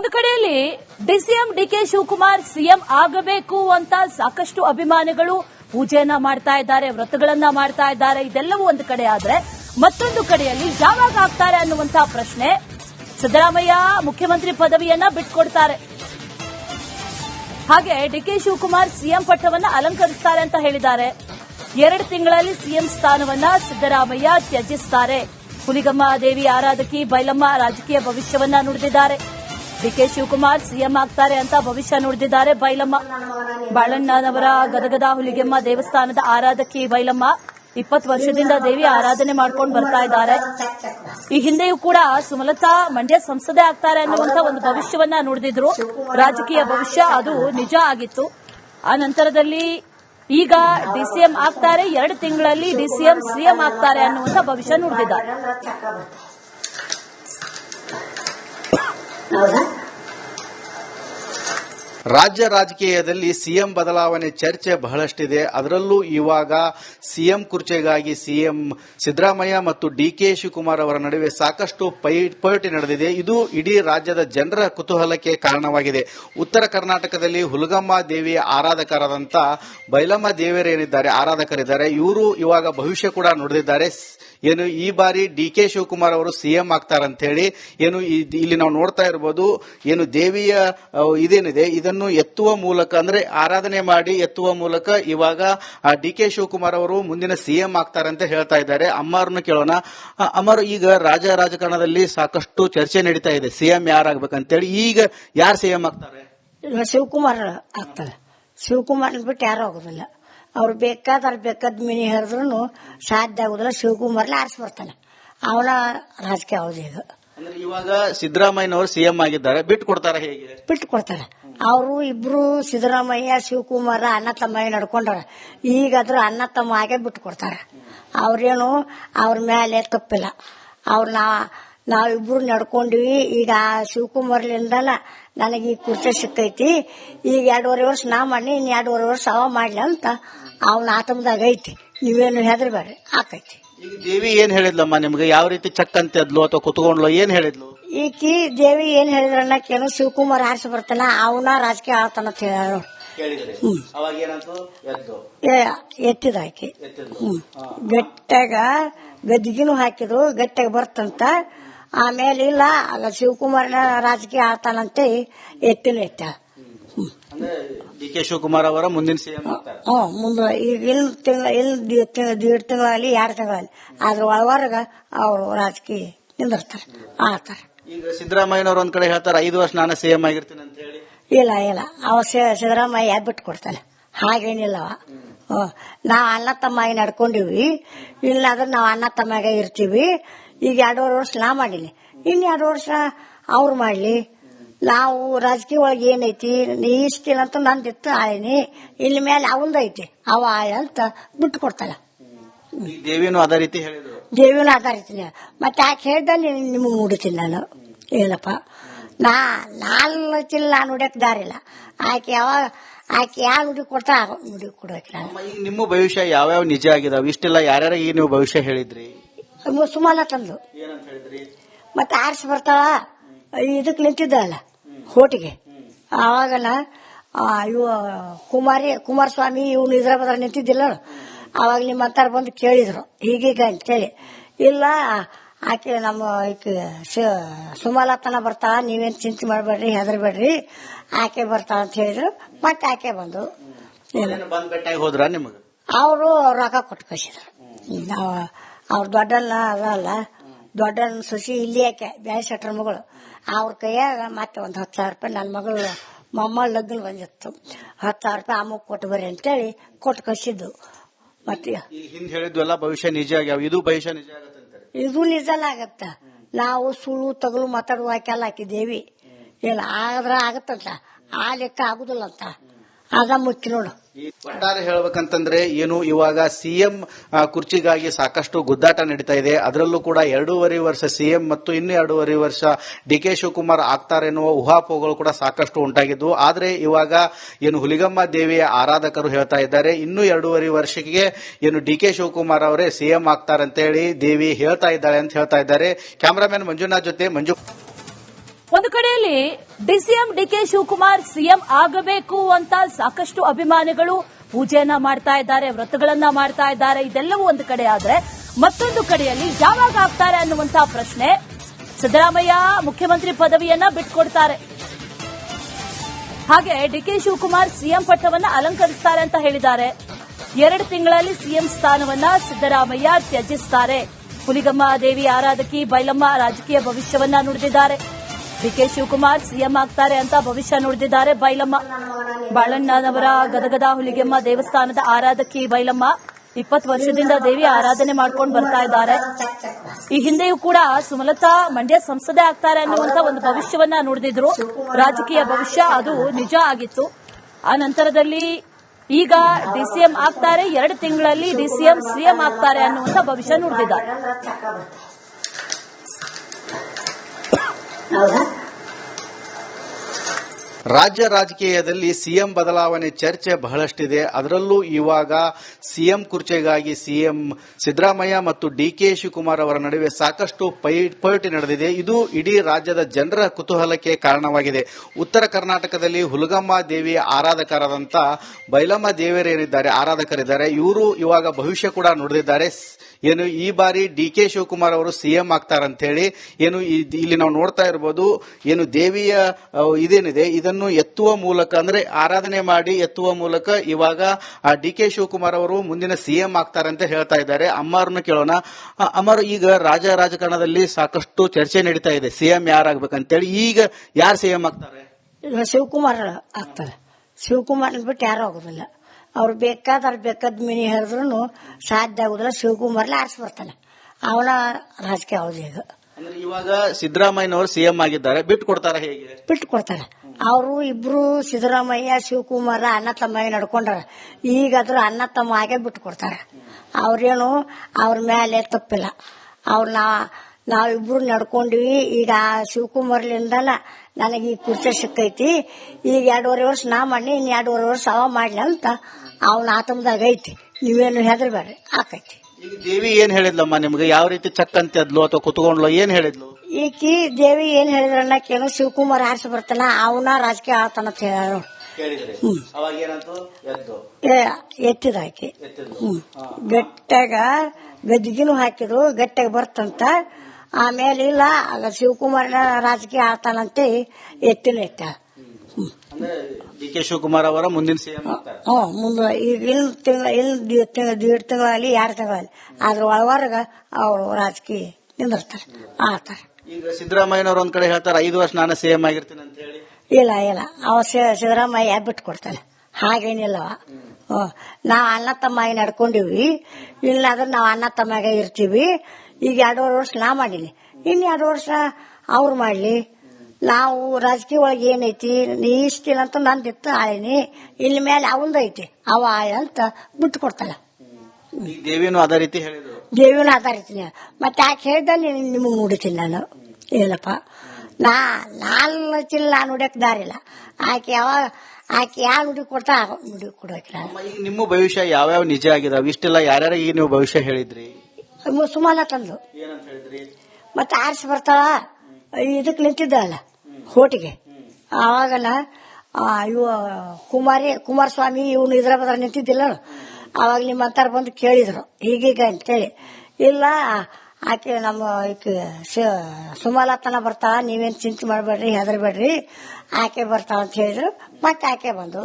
ಒಂದು ಕಡೆಯಲ್ಲಿ DCM DK Shivakumar CM ಆಗಬೇಕು ಅಂತ ಸಾಕಷ್ಟು ಅಭಿಮಾನಿಗಳು ಪೂಜೆಯನ್ನ ಮಾಡ್ತಾ ಇದ್ದಾರೆ, ವ್ರತಗಳನ್ನ ಮಾಡ್ತಾ ಇದ್ದಾರೆ. ಇದೆಲ್ಲವೂ ಒಂದು ಕಡೆ ಆದ್ರೆ ಮತ್ತೊಂದು ಕಡೆಯಲ್ಲಿ ಯಾವಾಗ ಆಗ್ತಾರೆ ಅನ್ನುವಂತಹ ಪ್ರಶ್ನೆ ಸಿದ್ದರಾಮಯ್ಯ ಮುಖ್ಯಮಂತ್ರಿ ಪದವಿಯನ್ನ ಬಿಟ್ಕೊಡ್ತಾರೆ. ಹಾಗೆ ಡಿಕೆ ಶಿವಕುಮಾರ್ ಸಿಎಂ ಪಟ್ಟವನ್ನ ಅಲಂಕರಿಸ್ತಾರೆ ಅಂತ ಹೇಳಿದ್ದಾರೆ. ಎರಡು ತಿಂಗಳಲ್ಲಿ ಸಿಎಂ ಸ್ಥಾನವನ್ನ ಸಿದ್ದರಾಮಯ್ಯ ತ್ಯಜಿಸುತ್ತಾರೆ ಹುಲಿಗಮ್ಮ ದೇವಿ ಆರಾಧಕಿ, ಬೈಲಮ್ಮ ರಾಜಕೀಯ ಭವಿಷ್ಯವನ್ನ ನುಡಿದಿದ್ದಾರೆ. ಡಿಕೆ ಶಿವಕುಮಾರ್ ಸಿಎಂ ಆಗ್ತಾರೆ ಅಂತ ಭವಿಷ್ಯ ನುಡಿದಿದ್ದಾರೆ ಬೈಲಮ್ಮ. ಬಾಳಣ್ಣನವರ ಗದಗದ ಹುಲಿಗೆಮ್ಮ ದೇವಸ್ಥಾನದ ಆರಾಧಕಿ ಬೈಲಮ್ಮ ಇಪ್ಪತ್ತು ವರ್ಷದಿಂದ ದೇವಿ ಆರಾಧನೆ ಮಾಡ್ಕೊಂಡು ಬರ್ತಾ ಇದ್ದಾರೆ. ಈ ಹಿಂದೆಯೂ ಕೂಡ ಸುಮಲತಾ ಮಂಡ್ಯ ಸಂಸದೆ ಆಗ್ತಾರೆ ಅನ್ನುವಂತ ಒಂದು ಭವಿಷ್ಯವನ್ನ ನುಡಿದಿದ್ರು. ರಾಜಕೀಯ ಭವಿಷ್ಯ ಅದು ನಿಜ ಆಗಿತ್ತು. ಆ ನಂತರದಲ್ಲಿ ಈಗ ಡಿಸಿಎಂ ಆಗ್ತಾರೆ. ಎರಡು ತಿಂಗಳಲ್ಲಿ ಡಿಸಿಎಂ, ಸಿಎಂ ಆಗ್ತಾರೆ ಅನ್ನುವಂತ ಭವಿಷ್ಯ ನುಡಿದಿದ್ದಾರೆ. ಹೌದಾ ರಾಜ್ಯ ರಾಜಕೀಯದಲ್ಲಿ ಸಿಎಂ ಬದಲಾವಣೆ ಚರ್ಚೆ ಬಹಳಷ್ಟಿದೆ. ಅದರಲ್ಲೂ ಇವಾಗ ಸಿಎಂ ಕುರ್ಚೆಗಾಗಿ ಸಿಎಂ ಸಿದ್ದರಾಮಯ್ಯ ಮತ್ತು ಡಿ ಕೆ ಶಿವಕುಮಾರ್ ಅವರ ನಡುವೆ ಸಾಕಷ್ಟು ಪೈಪೋಟಿ ನಡೆದಿದೆ. ಇದು ಇಡೀ ರಾಜ್ಯದ ಜನರ ಕುತೂಹಲಕ್ಕೆ ಕಾರಣವಾಗಿದೆ. ಉತ್ತರ ಕರ್ನಾಟಕದಲ್ಲಿ ಹುಲಗಮ್ಮ ದೇವಿಯ ಆರಾಧಕರಾದಂಥ ಬೈಲಮ್ಮ ದೇವಿಯರೇನಿದ್ದಾರೆ ಆರಾಧಕರಿದ್ದಾರೆ. ಇವರು ಇವಾಗ ಭವಿಷ್ಯ ಕೂಡ ನುಡಿದಿದ್ದಾರೆ. ಏನು ಈ ಬಾರಿ ಡಿ ಕೆ ಶಿವಕುಮಾರ್ ಅವರು ಸಿಎಂ ಆಗ್ತಾರಂತ ಹೇಳಿ ಏನು ಇಲ್ಲಿ ನಾವು ನೋಡ್ತಾ ಇರಬಹುದು ಏನು ದೇವಿಯ ಇದೇನಿದೆ ಇದೇನಿದೆ ಇದನ್ನು ಎತ್ತುವ ಮೂಲಕ, ಅಂದ್ರೆ ಆರಾಧನೆ ಮಾಡಿ ಎತ್ತುವ ಮೂಲಕ ಇವಾಗ ಡಿ ಕೆ ಶಿವಕುಮಾರ್ ಅವರು ಮುಂದಿನ ಸಿಎಂ ಆಗ್ತಾರಂತ ಹೇಳ್ತಾ ಇದ್ದಾರೆ. ಅಮ್ಮಾರನ್ನು ಕೇಳೋಣ. ಅಮ್ಮರು, ಈಗ ರಾಜ ರಾಜಕಾರಣದಲ್ಲಿ ಸಾಕಷ್ಟು ಚರ್ಚೆ ನಡೀತಾ ಇದೆ. ಸಿಎಂ ಯಾರಾಗ್ಬೇಕಂತೇಳಿ. ಈಗ ಯಾರು ಸಿಎಂ ಆಗ್ತಾರೆ? ಶಿವಕುಮಾರ್ ಆಗ್ತಾರೆ. ಶಿವಕುಮಾರ್ ಬಿಟ್ಟು ಯಾರು ಆಗೋದಿಲ್ಲ. ಅವ್ರು ಬೇಕಾದ ಬೇಕಾದ ಮಿನಿ ಹರಿದ್ರು ಸಾಧ್ಯ ಆಗೋದಿಲ್ಲ. ಶಿವಕುಮಾರ್ಲೆ ಬರ್ತಾನೆ ಅವನ ರಾಜಕೀಯ ಈಗ ಇವಾಗ ಸಿದ್ದರಾಮಯ್ಯನವರು ಸಿಎಂ ಆಗಿದ್ದಾರೆ. ಬಿಟ್ಟು ಕೊಡ್ತಾರ ಹೇಗೆ? ಬಿಟ್ಟು ಕೊಡ್ತಾರೆ. ಅವರು ಇಬ್ರು ಸಿದ್ದರಾಮಯ್ಯ, ಶಿವಕುಮಾರ, ಅಣ್ಣ ತಮ್ಮ ನಡ್ಕೊಂಡಾರ ಈಗಾದ್ರೂ ಅಣ್ಣ ತಮ್ಮ ಹಾಗೆ ಬಿಟ್ಟು ಕೊಡ್ತಾರೆ. ಅವ್ರೇನು ಅವ್ರ ಮೇಲೆ ತಪ್ಪಿಲ್ಲ. ಅವ್ರ ನಾ, ನಾವಿಬ್ರು ನಡ್ಕೊಂಡ್ವಿ. ಈಗ ಶಿವಕುಮಾರ್ಲಿಂದಲ ನನಗೆ ಈ ಕುರ್ಚಿ ಸಿಕ್ಕೈತಿ. ಈಗ ಎರಡೂವರೆ ವರ್ಷ ನಾ ಮಾಡಿ ಇನ್ನು ಎರಡೂವರೆ ವರ್ಷ ಅವ ಮಾಡ್ಲಿ ಅಂತ ಅವನ ಆತಮದಾಗ ಐತಿ. ನೀವೇನು ಹೆದರ್ಬೇಡ್ರಿ, ಆಕೈತಿ. ಈಗ ದೇವಿ ಏನ್ ಹೇಳಿದ್ಲಮ್ಮ ನಿಮ್ಗೆ? ಯಾವ ರೀತಿ ಚಕ್ ಅಂತಿದ್ಲು ಅಥವಾ ಕುತ್ಕೊಂಡ್ಲು? ಏನ್ ಹೇಳಿದ್ಲು? ಈಕಿ ದೇವಿ ಏನ್ ಏನು ಶಿವಕುಮಾರ್ ಆರಿಸಿ ಬರ್ತಾನ ಅವನ ರಾಜಕೀಯ ಆಳ್ತಾನ ಅಂತ ಕೇಳಿದ್ರಿ. ಅವಾಗ ಏನಂತು ಎದ್ದು. ಎತ್ತಿದ ಆಕಿ. ಎತ್ತಿದ್ಲು ಹ್ಮ್. ಗಟ್ಟಾಗ ಗದ್ದಿಗಿನೂ ಹಾಕಿದ್ರು ಗಟ್ಟಾಗ ಬರ್ತಂತ. ಆಮೇಲೆ ಇಲ್ಲ ಅಲ್ಲ ಶಿವಕುಮಾರ್ನ ರಾಜಕೀಯ ಆಳ್ತಾನಂತೆ ಎತ್ತಿನ ಎತ್ತ. ಡಿ ಕೆ ಶಿವಕುಮಾರ್ ಅವರ ಮುಂದಿನ ಸಿಎಂ ಹ್ಮ್ ಮುಂದೆ ಈಗ ಇನ್ ತಿಂಗಳ ಇನ್ ದೀಡ್ ತಿಂಗಳಲ್ಲಿ ಎರಡು ತಿಂಗಳಲ್ಲಿ. ಅದ್ರ ಒಳವರೆಗ ಅವರು ರಾಜಕೀಯ ನಿಂದಿರ್ತಾರೆ ಆತರ ಈಗ ಸಿದ್ದರಾಮಯ್ಯನವರು ಒಂದ್ ಕಡೆ ಹೇಳ್ತಾರೆ ಐದು ವರ್ಷ ನಾನು ಸಿಎಂ ಆಗಿರ್ತೀನಿ ಅಂತ ಹೇಳಿ. ಇಲ್ಲ ಇಲ್ಲ. ಅವ ಸಿದ್ದರಾಮಯ್ಯ ಬಿಟ್ಟು ಕೊಡ್ತಾನೆ? ಹಾಗೇನಿಲ್ಲ ನಾವು. ಅಣ್ಣ ಅಣ್ಣ ತಮ್ಮಾಗಿ ನಡ್ಕೊಂಡಿವಿ. ಇಲ್ಲಾದ್ರೆ ನಾವು ಅಣ್ಣ ತಮ್ಮಾಗ ಇರ್ತೀವಿ. ಈಗ ಎರಡೂವರೆ ವರ್ಷ ನಾ ಮಾಡೀನಿ. ಇನ್ನು ಎರಡು ವರ್ಷ ಅವ್ರು ಮಾಡ್ಲಿ. ನಾವು ರಾಜಕೀಯ ಒಳಗೆ ಏನೈತಿ? ನೀ ಇಷ್ಟಿಲ್ಲ ಅಂತ ನಂದಿತ್ತು ಆಳಿನಿ. ಇಲ್ಲಿ ಮೇಲೆ ಅವಂದ ಐತಿ. ಅವ ಆಯ ಅಂತ ಬಿಟ್ಟು ಕೊಡ್ತಾಳ. ಈಗ ದೇವಿನೂ ಅದೇ ರೀತಿ ಹೇಳಿದ್ರು. ದೇವಿನ ರೀತಿ ಮತ್ತೆ ಆಕೆ ಹೇಳ್ದಲ್ಲಿ ನಿಮಗೆ ಮುಡಿತೀನಿ ನಾನು? ಏನಪ್ಪ ನಾ ನಾಲ್ಕು ಚಿಲ್ಲ ನಾನು ನುಡಿಯಕ್ ದಾರಿಲ್ಲ ಆಕೆ ಯಾವಾಗ ಆಕೆ ಯಾವ ನುಡಿ ಕೊಡ್ತಾ ನುಡಿ ಕೊಡೋಕೆ ನಾನು. ನಿಮ್ಮ ಭವಿಷ್ಯ ಯಾವ್ಯಾವ ನಿಜ ಆಗಿದಾವ? ಇಷ್ಟೆಲ್ಲ ಯಾರ್ಯಾರಿಗೆ ನೀವು ಭವಿಷ್ಯ ಹೇಳಿದ್ರಿ? ಸುಮಾಲ ತಂದು. ಮತ್ತೆ ಆರಿಸಿ ಬರ್ತಾಳ. ಇದಕ್ಕೆ ನಿಂತಿದ್ದಲ್ಲ ಹೋಟಿಗೆ ಆವಾಗನ ಆ, ಇವ ಕುಮಾರಿ ಕುಮಾರಸ್ವಾಮಿ ಇವನು ಇದ್ರ ಬದ್ರ ನಿಂತಿದ್ದಿಲ್ಲ ಅವಾಗ ನಿಮ್ಮ ಅತ್ತಾರ ಬಂದು ಕೇಳಿದ್ರು. ಈಗೀಗ ಅಂತೇಳಿ ಇಲ್ಲ ಆಕೆ ನಮ್ಮ ಈಕೆ ಸುಮಲತನ ಬರ್ತಾ ನೀವೇನ್ ಚಿಂತೆ ಮಾಡಬೇಡ್ರಿ ಹೆದರ್ಬೇಡ್ರಿ. ಆಕೆ ಬರ್ತಾ ಅಂತ ಹೇಳಿದ್ರು. ಮತ್ತೆ ಆಕೆ ಬಂದು ಹೋದ್ರ ನಿಮಗ? ಅವರು ರೊಕ್ಕ ಕೊಟ್ಟು ಕಳಿಸಿದ್ರು. ಅವ್ರ ದೊಡ್ಡಲ್ಲ ಅದಲ್ಲ ದೊಡ್ಡನ ಸೊಸಿ ಇಲ್ಲಿ ಯಾಕೆ ಬ್ಯಾಳಿ ಶೆಟ್ರ ಮಗಳು. ಅವ್ರ ಕೈಯಾಗ ಮತ್ತೆ ಒಂದು ಹತ್ತು ಸಾವಿರ ರೂಪಾಯಿ ನನ್ನ ಮಗಳು ಮೊಮ್ಮ ಲಗ್ನ ಬಂದಿತ್ತು. ಹತ್ತು ಸಾವಿರ ರೂಪಾಯಿ ಅಮ್ಮ ಕೊಟ್ಟು ಬರ್ರಿ ಅಂತೇಳಿ ಕೊಟ್ಟು ಕಳಿಸಿದ್ದು. ಮತ್ತೆ ಹಿಂದೆ ಹೇಳಿದ್ವೆಲ್ಲ ಭವಿಷ್ಯ ನಿಜ ಆಗ್ಯಾವ. ಇದು ಭವಿಷ್ಯ ನಿಜ ಇದು ನಿಜಲ್ಲ ಆಗತ್ತ. ನಾವು ಸುಳ್ಳು ತಗಲು ಮಾತಾಡುವ ಹಾಕೆಲ್ಲ ಹಾಕಿದ್ದೇವಿ. ಇಲ್ಲ ಆದ್ರೆ ಆಗತ್ತಂತ. ಆ ಲೆಕ್ಕ ಆಗುದಿಲ್ಲ ಅಂತ ಅದ ಮುಚ್ಚಿ ನೋಡು ಒಟ್ಟಾರೆ ಹೇಳ್ಬೇಕಂತಂದ್ರೆ ಏನು ಇವಾಗ ಸಿಎಂ ಕುರ್ಚಿಗಾಗಿ ಸಾಕಷ್ಟು ಗುದ್ದಾಟ ನಡೀತಾ ಇದೆ. ಅದರಲ್ಲೂ ಕೂಡ ಎರಡೂವರೆ ವರ್ಷ ಸಿಎಂ ಮತ್ತು ಇನ್ನು ಎರಡೂವರೆ ವರ್ಷ ಡಿ ಕೆ ಶಿವಕುಮಾರ್ ಆಗ್ತಾರೆ ಎನ್ನುವ ಊಹಾಪೋಹಗಳು ಕೂಡ ಸಾಕಷ್ಟು ಉಂಟಾಗಿದ್ವು ಆದ್ರೆ ಇವಾಗ ಏನು ಹುಲಿಗಮ್ಮ ದೇವಿಯ ಆರಾಧಕರು ಹೇಳ್ತಾ ಇದ್ದಾರೆ, ಇನ್ನೂ ಎರಡೂವರೆ ವರ್ಷಕ್ಕೆ ಏನು ಡಿ ಕೆ ಶಿವಕುಮಾರ್ ಅವರೇ ಸಿಎಂ ಆಗ್ತಾರೆ ಅಂತ ಹೇಳಿ ದೇವಿ ಹೇಳ್ತಾ ಇದ್ದಾಳೆ ಅಂತ ಹೇಳ್ತಾ ಇದ್ದಾರೆ. ಕ್ಯಾಮರಾಮನ್ ಮಂಜುನಾಥ್ ಜೊತೆ ಮಂಜು ಒಂದು ಕಡೆಯಲ್ಲಿ ಡಿಸಿಎಂ ಡಿಕೆ ಶಿವಕುಮಾರ್ ಸಿಎಂ ಆಗಬೇಕು ಅಂತ ಸಾಕಷ್ಟು ಅಭಿಮಾನಿಗಳು ಪೂಜೆಯನ್ನ ಮಾಡ್ತಾ ಇದ್ದಾರೆ, ವ್ರತಗಳನ್ನ ಮಾಡ್ತಾ ಇದ್ದಾರೆ. ಇದೆಲ್ಲವೂ ಒಂದು ಕಡೆ ಆದ್ರೆ ಮತ್ತೊಂದು ಕಡೆಯಲ್ಲಿ ಯಾವಾಗ ಆಗ್ತಾರೆ ಅನ್ನುವಂತಹ ಪ್ರಶ್ನೆ ಸಿದ್ದರಾಮಯ್ಯ ಮುಖ್ಯಮಂತ್ರಿ ಪದವಿಯನ್ನ ಬಿಟ್ಕೊಡ್ತಾರೆ. ಹಾಗೆ ಡಿಕೆ ಶಿವಕುಮಾರ್ ಸಿಎಂ ಪಟ್ಟವನ್ನ ಅಲಂಕರಿಸ್ತಾರೆ ಅಂತ ಹೇಳಿದ್ದಾರೆ. ಎರಡು ತಿಂಗಳಲ್ಲಿ ಸಿಎಂ ಸ್ಥಾನವನ್ನ ಸಿದ್ದರಾಮಯ್ಯ ತ್ಯಜಿಸುತ್ತಾರೆ ಹುಲಿಗಮ್ಮ ದೇವಿ ಆರಾಧಕಿ, ಬೈಲಮ್ಮ ರಾಜಕೀಯ ಭವಿಷ್ಯವನ್ನ ನುಡಿದಿದ್ದಾರೆ. ಡಿಕೆ ಶಿವಕುಮಾರ್ ಸಿಎಂ ಆಗ್ತಾರೆ ಅಂತ ಭವಿಷ್ಯ ನುಡಿದಿದ್ದಾರೆ ಬೈಲಮ್ಮ. ಬಾಳಣ್ಣನವರ ಗದಗದ ಹುಲಿಗೆಮ್ಮ ದೇವಸ್ಥಾನದ ಆರಾಧಕಿ ಬೈಲಮ್ಮ ಇಪ್ಪತ್ತು ವರ್ಷದಿಂದ ದೇವಿ ಆರಾಧನೆ ಮಾಡ್ಕೊಂಡು ಬರ್ತಾ ಇದ್ದಾರೆ. ಈ ಹಿಂದೆಯೂ ಕೂಡ ಸುಮಲತಾ ಮಂಡ್ಯ ಸಂಸದೆ ಆಗ್ತಾರೆ ಅನ್ನುವಂತ ಒಂದು ಭವಿಷ್ಯವನ್ನ ನುಡಿದಿದ್ರು. ರಾಜಕೀಯ ಭವಿಷ್ಯ ಅದು ನಿಜ ಆಗಿತ್ತು. ಆ ನಂತರದಲ್ಲಿ ಈಗ ಡಿಸಿಎಂ ಆಗ್ತಾರೆ. ಎರಡು ತಿಂಗಳಲ್ಲಿ ಡಿಸಿಎಂ ಸಿಎಂ ಆಗ್ತಾರೆ ಅನ್ನುವಂತ ಭವಿಷ್ಯ ನುಡಿದಿದ್ದಾರೆ. ರಾಜ್ಯ ರಾಜಕೀಯದಲ್ಲಿ ಸಿಎಂ ಬದಲಾವಣೆ ಚರ್ಚೆ ಬಹಳಷ್ಟಿದೆ. ಅದರಲ್ಲೂ ಇವಾಗ ಸಿಎಂ ಕುರ್ಚೆಗಾಗಿ ಸಿಎಂ ಸಿದ್ದರಾಮಯ್ಯ ಮತ್ತು ಡಿ ಕೆ ಶಿವಕುಮಾರ್ ಅವರ ನಡುವೆ ಸಾಕಷ್ಟು ಪೈಪೋಟಿ ನಡೆದಿದೆ. ಇದು ಇಡೀ ರಾಜ್ಯದ ಜನರ ಕುತೂಹಲಕ್ಕೆ ಕಾರಣವಾಗಿದೆ. ಉತ್ತರ ಕರ್ನಾಟಕದಲ್ಲಿ ಹುಲಗಮ್ಮ ದೇವಿ ಆರಾಧಕರಾದಂಥ ಬೈಲಮ್ಮ ದೇವಿಯರೇನಿದ್ದಾರೆ ಆರಾಧಕರಿದ್ದಾರೆ. ಇವರು ಇವಾಗ ಭವಿಷ್ಯ ಕೂಡ ನುಡಿದಿದ್ದಾರೆ. ಏನು ಈ ಬಾರಿ ಡಿ ಕೆ ಶಿವಕುಮಾರ್ ಅವರು ಸಿಎಂ ಆಗ್ತಾರಂತ ಹೇಳಿ ಏನು ಇಲ್ಲಿ ನಾವು ನೋಡ್ತಾ ಇರಬಹುದು ಏನು ದೇವಿಯ ಇದೇನಿದೆ, ಇದನ್ನು ಎತ್ತುವ ಮೂಲಕ, ಅಂದ್ರೆ ಆರಾಧನೆ ಮಾಡಿ ಎತ್ತುವ ಮೂಲಕ ಇವಾಗ ಡಿ ಕೆ ಶಿವಕುಮಾರ್ ಅವರು ಮುಂದಿನ ಸಿಎಂ ಅಂತ ಹೇಳ್ತಾ ಇದ್ದಾರೆ. ಅಮ್ಮಾರನ್ನು ಕೇಳೋಣ. ಅಮ್ಮಾರು, ಈಗ ರಾಜ ರಾಜಕಾರಣದಲ್ಲಿ ಸಾಕಷ್ಟು ಚರ್ಚೆ ನಡೀತಾ ಇದೆ. ಸಿಎಂ ಯಾರಾಗಬೇಕಂತೇಳಿ. ಈಗ ಯಾರು ಸಿಎಂ ಆಗ್ತಾರೆ? ಶಿವಕುಮಾರ್ ಆಗ್ತಾರೆ. ಶಿವಕುಮಾರ್ ಬಿಟ್ಟು ಯಾರು ಆಗೋದಿಲ್ಲ. ಅವ್ರು ಬೇಕಾದ್ರೆ ಬೇಕಾದ ಮಿನಿ ಹೇಳಿದ್ರು ಸಾಧ್ಯ ಆಗುದಿಲ್ಲ ಶಿವಕುಮಾರ್ಲೆ ಆಸೆ ಬರ್ತಾನೆ. ಅವನ ರಾಜಕೀಯ ಅವಧಿ ಈಗ. ಅಂದ್ರೆ ಇವಾಗ ಸಿದ್ದರಾಮಯ್ಯನವರು ಸಿಎಂ ಆಗಿದ್ದಾರೆ ಬಿಟ್ಟು ಕೊಡ್ತಾರ ಹೇಗೆ? ಬಿಟ್ಟು ಕೊಡ್ತಾರೆ ಅವರು ಇಬ್ರು ಸಿದ್ದರಾಮಯ್ಯ ಶಿವಕುಮಾರ ಅಣ್ಣ ತಮ್ಮ ನಡ್ಕೊಂಡಾರ. ಈಗಾದ್ರೂ ಅಣ್ಣ ತಮ್ಮ ಹಾಗೆ ಬಿಟ್ಟು ಕೊಡ್ತಾರೆ. ಅವ್ರೇನು ಅವ್ರ ಮೇಲೆ ತಪ್ಪಿಲ್ಲ. ಅವ್ರನ್ನ ನಾವಿಬ್ರು ನಡ್ಕೊಂಡ್ವಿ. ಈಗ ಆ ಶಿವಕುಮಾರ್ಲಿಂದನ ನನಗೆ ಈ ಕುರ್ಚೆ ಸಿಕ್ಕೈತಿ. ಈಗ ಎರಡೂವರೆ ವರ್ಷ ನಾ ಮಾಡಿ ಇನ್ನು ಎರಡೂವರೆ ವರ್ಷ ಅವ ಮಾಡಲಿ ಅಂತ ಅವನ ಆತಮದಾಗ ಐತಿ. ನೀವೇನು ಹೆದರ್ಬೇಡ್ರಿ ಆಕೈತಿ. ಈಗ ದೇವಿ ಏನ್ ಹೇಳಿದ್ಲಮ್ಮ ನಿಮ್ಗೆ? ಯಾವ ರೀತಿ ಚಕ್ ಅಂತಿದ್ಲು ಅಥವಾ ಕುತ್ಕೊಂಡ್ಲು? ಏನ್ ಹೇಳಿದ್ಲು? ಈಕಿ ದೇವಿ ಏನ್ ಹೇಳಿದ್ರನ್ನಕೇನು ಶಿವಕುಮಾರ್ ಆರಿಸಿ ಬರ್ತಾನ ಅವನ ರಾಜಕೀಯ ಆಳ್ತಾನ ಅಂತ ಹೇಳ್ಯಾರ ಕೇಳಿದ್ರಿ. ಅವಾಗ ಏನಂತು? ಎದ್ದು. ಎತ್ತಿದ ಆಕಿ. ಎತ್ತಿದ್ಲು ಹ್ಮ್. ಗಟ್ಟಾಗ ಗದ್ದಿಗಿನೂ ಹಾಕಿದ್ರು ಗಟ್ಟಾಗ ಬರ್ತಂತ. ಆಮೇಲೆ ಇಲ್ಲ ಆಗ ಶಿವಕುಮಾರನ ರಾಜಕೀಯ ಆಳ್ತಾನಂತೆ ಎತ್ತಿನ ಎತ್ತ ಅಂದ್ರೆ ಡಿ ಕೆ ಶಿವಕುಮಾರ್ ಅವರ ಮುಂದಿನ ಸಿಎಂ ಹ್ಮ್. ಮುಂದೆ ಈಗ ಇನ್ ತಿಂಗಳ ಇನ್ ತಿಂಗಳ ದೀಡ್ ತಿಂಗಳಲ್ಲಿ ಎರಡು ತಿಂಗಳಲ್ಲಿ. ಅದ್ರ ಒಳವರೆಗ ಅವರು ರಾಜಕೀಯ ನಿಂದಿರ್ತಾರೆ ಆತರ ಈಗ ಸಿದ್ದರಾಮಯ್ಯನವರು ಒಂದ್ ಕಡೆ ಹೇಳ್ತಾರೆ ಐದು ವರ್ಷ ನಾನು ಸಿಎಂ ಆಗಿರ್ತೀನಿ ಅಂತ ಹೇಳಿ. ಇಲ್ಲ ಇಲ್ಲ. ಅವ ಸಿದ್ದರಾಮಯ್ಯ ಬಿಟ್ಟು ಕೊಡ್ತಾನೆ ಹಾಗೇನಿಲ್ಲವ ನಾವು ಅಣ್ಣ ತಮ್ಮಾಗಿ ನಡ್ಕೊಂಡಿವಿ. ಇಲ್ಲಾದ್ರೆ ನಾವು ಅಣ್ಣ ತಮ್ಮಗೆ ಇರ್ತೀವಿ. ಈಗ ಎರಡೂವರೆ ವರ್ಷ ನಾ ಮಾಡೀನಿ. ಇನ್ನು ಎರಡು ವರ್ಷ ಅವ್ರು ಮಾಡಲಿ. ನಾವು ರಾಜಕೀಯ ಒಳಗೆ ಏನೈತಿ ನೀ ಇಷ್ಟಿಲ್ಲ ಅಂತ ನಂದಿತ್ತು ಆಳಿನಿ. ಇಲ್ಲಿ ಮೇಲೆ ಅವಂದ ಐತಿ. ಅವ ಆಳ ಅಂತ ಬಿಟ್ಟು ಕೊಡ್ತಾಳೆ. ದೇವಿನೂ ಅದೇ ರೀತಿ ಹೇಳಿದ್ರು. ದೇವಿನ ರೀತಿ ಮತ್ತೆ ಯಾಕೆ ಹೇಳ್ದ ನಿಮಗೆ ನೋಡಿತೀನಿ ನಾನು? ಏನಪ್ಪ ನಾ ನಾನು ಚಿಲ್ಲ ನಾನು ನುಡಿಯಕ್ ದಾರಿಲ್ಲ ಆಕೆ ಯಾವಾಗ ಆಕೆ ಯಾವ ನುಡಿ ಕೊಡ್ತಾ ಹುಡುಗಿ ನುಡಿ ಈಗ ನಿಮ್ಮ ಭವಿಷ್ಯ ಯಾವ್ಯಾವ ನಿಜ ಆಗಿದಾವ? ಇಷ್ಟೆಲ್ಲ ಯಾರ್ಯಾರಿಗೆ ನೀವು ಭವಿಷ್ಯ ಹೇಳಿದ್ರಿ? ಸುಮಾಲ ತಂದು ಮತ್ತೆ ಆರಿಸಿ ಬರ್ತಾಳ. ಇದಕ್ಕೆ ನಿಂತಿದ್ದಲ್ಲ ಹೋಟಿಗೆ ಆವಾಗನ ಇವ ಕುಮಾರಿ ಕುಮಾರಸ್ವಾಮಿ ಇವನು ಇದ್ರ ಬದ್ರ ನಿಂತಿದ್ದಿಲ್ಲ ಅವಾಗ ನಿಮ್ಮ ಅಂತಾರ ಬಂದು ಕೇಳಿದ್ರು. ಈಗೀಗ ಅಂತೇಳಿ. ಇಲ್ಲ ಆಕೆ ನಮ್ಮ ಈಕೆ ಸುಮಲತನ ಬರ್ತಾಳ ನೀವೇನು ಚಿಂತೆ ಮಾಡಬೇಡ್ರಿ ಹೆದರ್ಬೇಡ್ರಿ. ಆಕೆ ಬರ್ತಾಳ ಅಂತ ಹೇಳಿದ್ರು. ಮತ್ತೆ ಆಕೆ ಬಂದು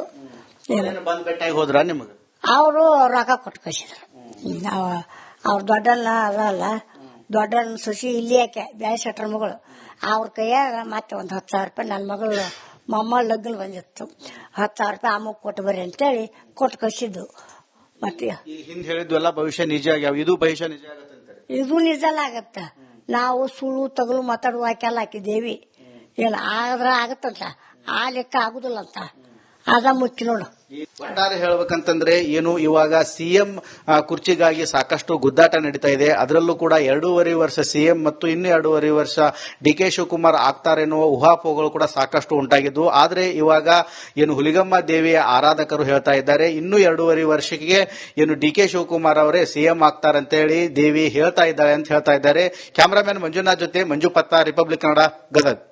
ಹೋದ್ರ ನಿಮಗ? ಅವರು ರೊಕ್ಕ ಕೊಟ್ಟು ಕಳಿಸಿದ್ರು. ಅವ್ರ ದೊಡ್ಡಣ್ಣ ಅದಲ್ಲ ದೊಡ್ಡಣ್ಣ ಸುಶಿ ಇಲ್ಲಿ ಯಾಕೆ ಬ್ಯಾಳಿ ಶೆಟ್ರ ಮಗಳು. ಅವ್ರ ಕೈಯಾಗ ಮತ್ತೆ ಒಂದು ಹತ್ತು ಸಾವಿರ ರೂಪಾಯಿ ನನ್ನ ಮಗಳು ಮೊಮ್ಮ ಲಗ್ನ ಬಂದಿತ್ತು. ಹತ್ತು ಸಾವಿರ ರೂಪಾಯಿ ಅಮ್ಮಗ್ ಕೊಟ್ಟು ಬರ್ರಿ ಅಂತೇಳಿ ಕೊಟ್ಟು ಕಳಿಸಿದ್ದು. ಮತ್ತೆ ಹಿಂದೆ ಹೇಳಿದ್ವೆಲ್ಲ ಭವಿಷ್ಯ ನಿಜ ಆಗ್ಯಾವ. ಇದು ಭವಿಷ್ಯ ನಿಜ ಇದು ನಿಜಲ್ಲ ಆಗತ್ತ. ನಾವು ಸುಳ್ಳು ತಗಲು ಮಾತಾಡುವ ಹಾಕೆಲ್ಲ ಹಾಕಿದ್ದೇವಿ ಏನು ಆದ್ರ ಆಗತ್ತಂತ? ಆ ಲೆಕ್ಕ ಆಗುದಿಲ್ಲ ಅಂತ ಅದ ಮುಚ್ಚಿ ನೋಡು. ಒಟ್ಟಾರೆ ಹೇಳ್ಬೇಕಂತಂದ್ರೆ ಏನು ಇವಾಗ ಸಿಎಂ ಕುರ್ಚಿಗಾಗಿ ಸಾಕಷ್ಟು ಗುದ್ದಾಟ ನಡೀತಾ ಇದೆ. ಅದರಲ್ಲೂ ಕೂಡ ಎರಡೂವರೆ ವರ್ಷ ಸಿಎಂ ಮತ್ತು ಇನ್ನು ಎರಡೂವರೆ ವರ್ಷ ಡಿ ಕೆ ಶಿವಕುಮಾರ್ ಆಗ್ತಾರೆನ್ನುವ ಊಹಾಪೋಹಗಳು ಕೂಡ ಸಾಕಷ್ಟು ಉಂಟಾಗಿದ್ವು ಆದ್ರೆ ಇವಾಗ ಏನು ಹುಲಿಗಮ್ಮ ದೇವಿಯ ಆರಾಧಕರು ಹೇಳ್ತಾ ಇದ್ದಾರೆ. ಇನ್ನು ಎರಡೂವರೆ ವರ್ಷಕ್ಕೆ ಏನು ಡಿ ಕೆ ಶಿವಕುಮಾರ್ ಅವರೇ ಸಿಎಂ ಹಾಕ್ತಾರೆ ಅಂತ ಹೇಳಿ ದೇವಿ ಹೇಳ್ತಾ ಇದ್ದಾಳೆ ಅಂತ ಹೇಳ್ತಾ ಇದ್ದಾರೆ. ಕ್ಯಾಮರಾಮನ್ ಮಂಜುನಾಥ್ ಜೊತೆ ಮಂಜು ಪತ್ತ, ರಿಪಬ್ಲಿಕ್ ಕನ್ನಡ ಗದಗ್.